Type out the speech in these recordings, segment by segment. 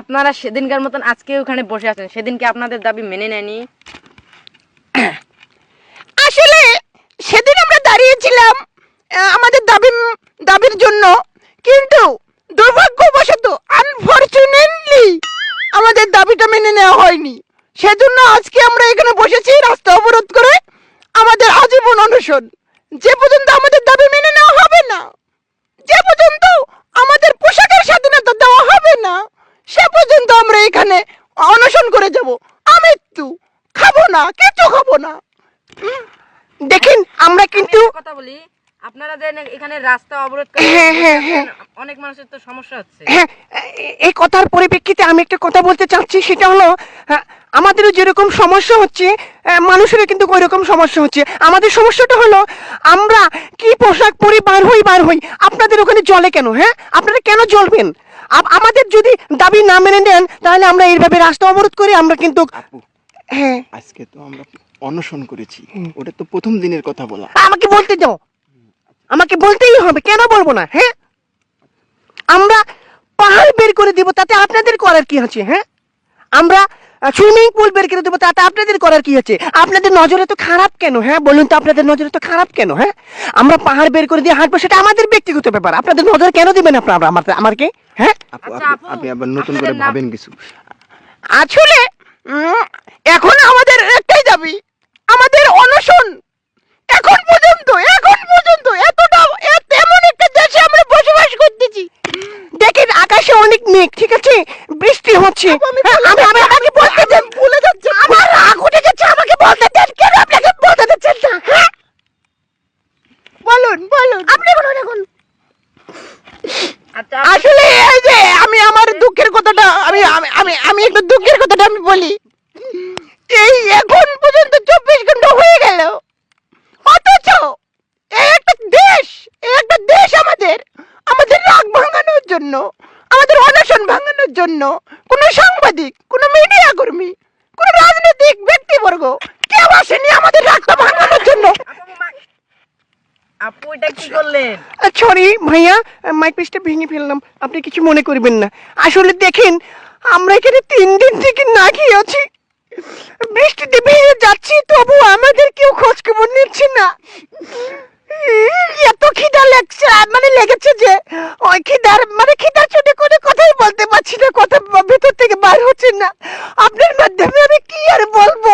আপনারা সেদিনকার মতন আজকে ওখানে বসে আছেন। সেদিনকে আপনাদের দাবি মেনে নেয়নি। আসলে সেদিন আমরা দাঁড়িয়েছিলাম আমাদের দাবি, দাবির জন্য। কিন্তু দুর্ভাগ্যবশত আনফরচুনেটলি আমাদের দাবিটা মেনে নেওয়া হয়নি। সেজন্য আজকে আমরা এখানে বসেছি রাস্তা অবরোধ করে আমাদের আজীবন অনশন। যে পর্যন্ত আমাদের দাবি মেনে নেওয়া হবে না, যে পর্যন্ত আমাদের পোশাকের স্বাধীনতা দেওয়া হবে না সে পর্যন্ত আমরা এখানে অনশন করে যাব আমৃত্যু খাব না কিছু খাব না। দেখেন আমরা কিন্তু কথা বলি আপনারা যে এখানে রাস্তা অবরোধ করে হ্যাঁ, হ্যাঁ, হ্যাঁ। অনেক মানুষের তো সমস্যা হচ্ছে। হ্যাঁ এই কথার পরিপ্রেক্ষিতে আমি একটা কথা বলতে চাচ্ছি সেটা হলো হ্যাঁ, আমাদেরও যেরকম সমস্যা হচ্ছে মানুষেরও কিন্তু ওই রকম সমস্যা হচ্ছে। আমাদের সমস্যাটা হলো আমরা কি পোশাক পরি বার হই বার হই আপনাদের ওখানে জলে কেন হ্যাঁ? আপনারা কেন জ্বলবেন? আমাদের যদি দাবি না মেনে নেন তাহলে আমরা এইভাবে রাস্তা অবরোধ করে আমরা কিন্তু হ্যাঁ। আজকে তো আমরা অনশন করেছি। ওটা তো প্রথম দিনের কথা বলা। আমাকে বলতে দাও। আমাকে বলতেই হবে কেন বলব না হ্যাঁ? আমরা পাহাড় বের করে দিব তাতে আপনাদের করার কি আছে হ্যাঁ? আমরা সুইমিং পুল বের করে দেবো তাতে আপনাদের করার কি আছে? আপনাদের নজরে তো খারাপ কেন হ্যাঁ? বলুন তো আপনাদের নজরে তো খারাপ কেন হ্যাঁ? আমরা পাহাড় বের করে দিয়ে হাঁটবো সেটা আমাদের ব্যক্তিগত ব্যাপার। আপনাদের নজর কেন দিবেন আপনারা আমার আমাকে হ্যাঁ? আপনি আবার নতুন করে ভাবেন কিছু। আসলে এখন আমাদের একটাই দাবি আমাদের অনশন। এখন পর্যন্ত এখন পর্যন্ত এতটা এমন একটা দেশে আমরা বসবাস করতেছি। দেখেন আকাশে অনেক মেঘ ঠিক আছে? বৃষ্টি হচ্ছে। আমি আমি আমাকে বলতে দেন ভুলে যাচ্ছে। আমার রাগ উঠে যাচ্ছে আমাকে বলতে দেন। কেন আপনাকে বলতে দিচ্ছেন না? হ্যাঁ? বলুন বলুন। আপনি বলুন এখন। আচ্ছা আসলে এই যে আমি আমার দুঃখের কথাটা আমি আমি আমি আমি একটু দুঃখের কথাটা আমি বলি এই এখন পর্যন্ত চব্বিশ ঘণ্টা হয়ে গেল অথচ এই একটা দেশ এই একটা দেশ আমাদের আমাদের রাগ ভাঙানোর জন্য আমাদের অনশন ভাঙানোর জন্য কোন সাংবাদিক কোন মিডিয়া কর্মী কোন রাজনৈতিক ব্যক্তিবর্গ কেউ আসেনি আমাদের রাগটা ভাঙানোর জন্য? আপু, এটা কি করলেন? সরি ভাইয়া মাইক পিসটা ভেঙে ফেললাম। আপনি কিছু মনে করবেন না। আসলে দেখেন আমরা এখানে তিন দিন থেকে না খেয়ে আছি। বৃষ্টিতে ভিজে যাচ্ছি তবু আমাদের কেউ খোঁজ খবর নিচ্ছে না। এত খিদা লাগছে মানে লেগেছে যে ওই খিদার মানে খিদার চোটে কোনো পারছি না কথা ভেতর থেকে বার হচ্ছে না। আপনার মাধ্যমে আমি কি আর বলব?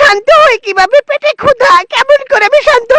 শান্ত হয় কীভাবে? পেটে ক্ষুধা কেমন করে আমি শান্ত